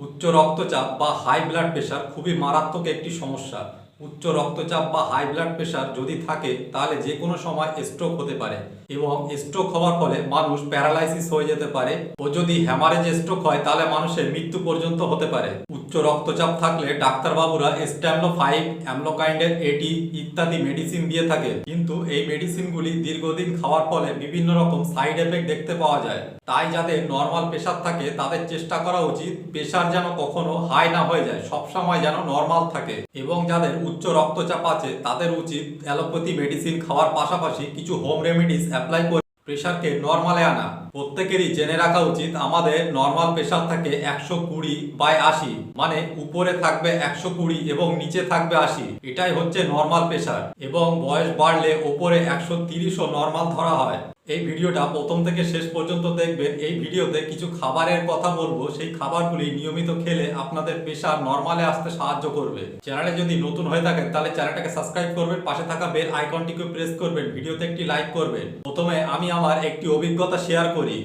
উচ্চ রক্তচাপ বা হাই ব্লাড প্রেশার খুবই মারাত্মক একটি সমস্যা। উচ্চ রক্তচাপ বা হাই ব্লাড প্রেশার যদি থাকে, তাহলে যে কোনো সময় স্ট্রোক হতে পারে এবং স্ট্রোক হওয়ার ফলে মানুষ প্যারালাইসিস হয়ে যেতে পারে। ও যদি হ্যামারেজ স্ট্রোক হয়, তাহলে মানুষের মৃত্যু পর্যন্ত হতে পারে। উচ্চ রক্তচাপ থাকলে ডাক্তারবাবুরা স্ট্যামলো ফাইভ অ্যামলোকাইন্ডের এটি ইত্যাদি মেডিসিন দিয়ে থাকে। কিন্তু এই মেডিসিনগুলি দীর্ঘদিন খাওয়ার ফলে বিভিন্ন রকম সাইড এফেক্ট দেখতে পাওয়া যায়। তাই যাদের নর্মাল প্রেশার থাকে, তাদের চেষ্টা করা উচিত প্রেশার যেন কখনো হাই না হয়ে যায়, সবসময় যেন নর্মাল থাকে এবং যাদের উচ্চ রক্তচাপ আছে, তাদের উচিত অ্যালোপ্যাথি মেডিসিন খাওয়ার পাশাপাশি কিছু হোম রেমেডিস অ্যাপ্লাই করে প্রেশারকে নর্মালে আনা। প্রত্যেকেরই জেনে রাখা উচিত, আমাদের নর্মাল প্রেশার থাকে একশো কুড়ি বাই আশি মানে উপরে থাকবে একশো কুড়ি এবং নিচে থাকবে আশি। এটাই হচ্ছে নর্মাল প্রেশার এবং বয়স বাড়লে ওপরে একশো তিরিশও নর্মাল ধরা হয়। এই ভিডিওটা প্রথম থেকে শেষ পর্যন্ত দেখবেন। এই ভিডিওতে কিছু খাবারের কথা বলব। সেই খাবারগুলি নিয়মিত খেলে আপনাদের পেশার নর্মালে আসতে সাহায্য করবে। চ্যানেলে যদি নতুন হয়ে থাকেন, তাহলে চ্যানেলটাকে সাবস্ক্রাইব করবেন, পাশে থাকা বেল আইকনটিকে প্রেস করবেন, ভিডিওতে একটি লাইক করবেন। প্রথমে আমি আমার একটি অভিজ্ঞতা শেয়ার করি।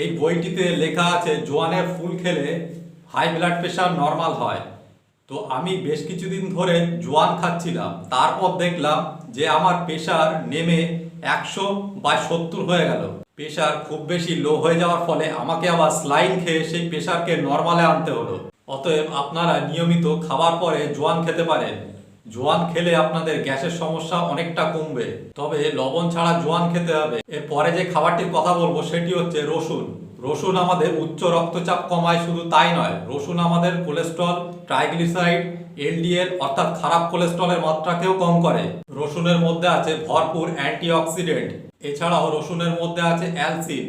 এই বইটিতে লেখা আছে, জোয়ানের ফুল খেলে হাই ব্লাড প্রেশার নর্মাল হয়। তো আমি বেশ কিছুদিন ধরে জোয়ান খাচ্ছিলাম। তারপর দেখলাম যে আমার প্রেশার নেমে একশো বা সত্তর হয়ে গেল। প্রেশার খুব বেশি লো হয়ে যাওয়ার ফলে আমাকে আবার স্লাইন খেয়ে সেই প্রেশারকে নর্মালে আনতে হলো। অতএব আপনারা নিয়মিত খাবার পরে জোয়ান খেতে পারেন। জোয়ান খেলে আপনাদের গ্যাসের সমস্যা অনেকটা কমবে। তবে লবণ ছাড়া জোয়ান খেতে হবে। এরপরে যে খাবারটির কথা বলব সেটি হচ্ছে রসুন। রসুন আমাদের উচ্চ রক্তচাপ কমায় শুধু তাই নয়, রসুন আমাদের কোলেস্ট্রল, ট্রাইগ্লিসারাইড এলডিএল অর্থাৎ খারাপ কোলেস্ট্রলের মাত্রাকেও কম করে। রসুনের মধ্যে আছে ভরপুর অ্যান্টিঅক্সিডেন্ট। এছাড়াও রসুনের মধ্যে আছে অ্যালসিন।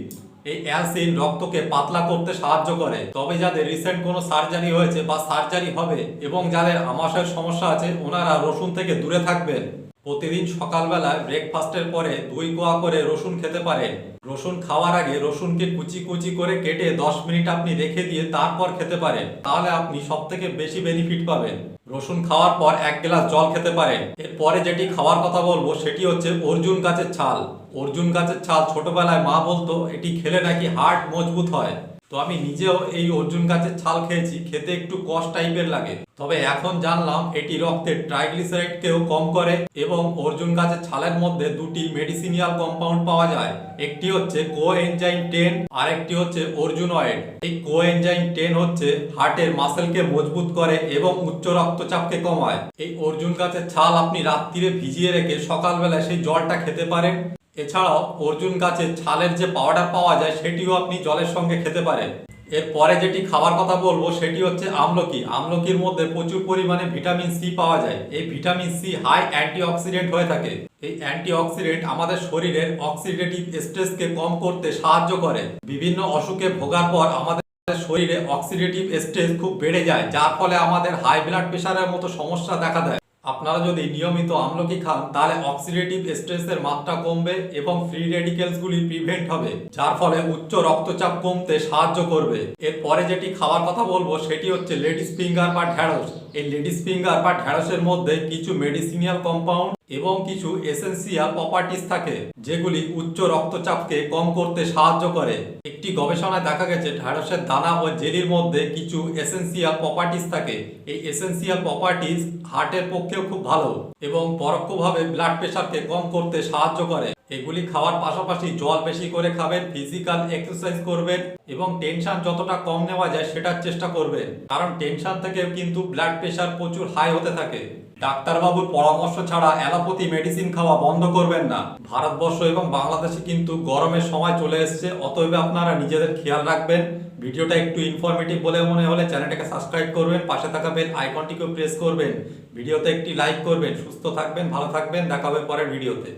এই অ্যালসিন রক্তকে পাতলা করতে সাহায্য করে। তবে যাদের রিসেন্ট কোনো সার্জারি হয়েছে বা সার্জারি হবে এবং যাদের আমাশয়ের সমস্যা আছে, ওনারা রসুন থেকে দূরে থাকবেন। প্রতিদিন সকালবেলা ব্রেকফাস্টের পরে দুই কোয়া করে রসুন খেতে পারেন। রসুন খাওয়ার আগে রসুনকে কুচি কুচি করে কেটে দশ মিনিট আপনি রেখে দিয়ে তারপর খেতে পারেন। তাহলে আপনি সব থেকে বেশি বেনিফিট পাবেন। রসুন খাওয়ার পর এক গ্লাস জল খেতে পারেন। এরপরে যেটি খাওয়ার কথা বলব, সেটি হচ্ছে অর্জুন গাছের ছাল। অর্জুন গাছের ছাল ছোটবেলায় মা বলতো, এটি খেলে নাকি হার্ট মজবুত হয়? তো আমি নিজেও এই অর্জুন গাছের ছাল খেয়েছি, খেতে একটু কষ টাইপের লাগে। তবে এখন জানলাম এটি রক্তের ট্রাইগ্লিসারাইডকেও কম করে এবং অর্জুন গাছের ছালের মধ্যে দুটি মেডিসিনিয়াল কম্পাউন্ড পাওয়া যায়। একটি হচ্ছে কো এনজাইম টেন আর একটি হচ্ছে অর্জুন অয়েড এই কো এনজাইম টেন হচ্ছে হার্টের মাসেলকে মজবুত করে এবং উচ্চ রক্তচাপকে কমায়। এই অর্জুন গাছের ছাল আপনি রাত্রিরে ভিজিয়ে রেখে সকালবেলায় সেই জলটা খেতে পারেন। এছাড়াও অর্জুন গাছের ছালের যে পাউডার পাওয়া যায়, সেটিও আপনি জলের সঙ্গে খেতে পারেন। এরপরে যেটি খাবার কথা বলব, সেটি হচ্ছে আমলকি। আমলকির মধ্যে প্রচুর পরিমাণে ভিটামিন সি পাওয়া যায়। এই ভিটামিন সি হাই অ্যান্টিঅক্সিডেন্ট হয়ে থাকে। এই অ্যান্টিঅক্সিডেন্ট আমাদের শরীরের অক্সিডেটিভ স্ট্রেসকে কম করতে সাহায্য করে। বিভিন্ন অসুখে ভোগার পর আমাদের শরীরে অক্সিডেটিভ স্ট্রেস খুব বেড়ে যায়, যার ফলে আমাদের হাই ব্লাড প্রেশারের মতো সমস্যা দেখা দেয়। আপনারা যদি নিয়মিত আমলকি খান, তাহলে অক্সিডেটিভ স্ট্রেসের মাত্রা কমবে এবং ফ্রি রেডিকেলসগুলি প্রিভেন্ট হবে, যার ফলে উচ্চ রক্তচাপ কমতে সাহায্য করবে। এরপরে যেটি খাওয়ার কথা বলব, সেটি হচ্ছে লেডিস ফিঙ্গার বা ঢ্যাঁড়স। এই লেডিস ফিঙ্গার বা ঢ্যাঁড়সের মধ্যে কিছু মেডিসিনিয়াল কম্পাউন্ড এবং কিছু এসেন্সিয়াল প্রপার্টিস থাকে, যেগুলি উচ্চ রক্তচাপকে কম করতে সাহায্য করে। একটি গবেষণায় দেখা গেছে, ঢ্যাঁড়সের দানা ও জেলির মধ্যে কিছু এসেন্সিয়াল প্রপার্টিস থাকে। এই এসেন্সিয়াল প্রপার্টিস হার্টের পক্ষেও খুব ভালো এবং পরোক্ষভাবে ব্লাড প্রেশারকে কম করতে সাহায্য করে। এগুলি খাওয়ার পাশাপাশি জল বেশি করে খাবেন ফিজিক্যাল এক্সারসাইজ করবেন এবং টেনশন যতটা কম নেওয়া যায় সেটার চেষ্টা করবেন। কারণ টেনশন থেকে কিন্তু ব্লাড প্রেশার প্রচুর হাই হতে থাকে। ডাক্তারবাবুর পরামর্শ ছাড়া অ্যালোপ্যাথি মেডিসিন খাওয়া বন্ধ করবেন না। ভারতবর্ষ এবং বাংলাদেশে কিন্তু গরমের সময় চলে এসেছে, অতএব আপনারা নিজেদের খেয়াল রাখবেন। ভিডিওটা একটু ইনফরমেটিভ বলে মনে হলে চ্যানেলটাকে সাবস্ক্রাইব করবেন, পাশে থাকা বেল আইকনটিকেও প্রেস করবেন। ভিডিওতে একটি লাইক করবেন। সুস্থ থাকবেন, ভালো থাকবেন, দেখা হবে পরের ভিডিওতে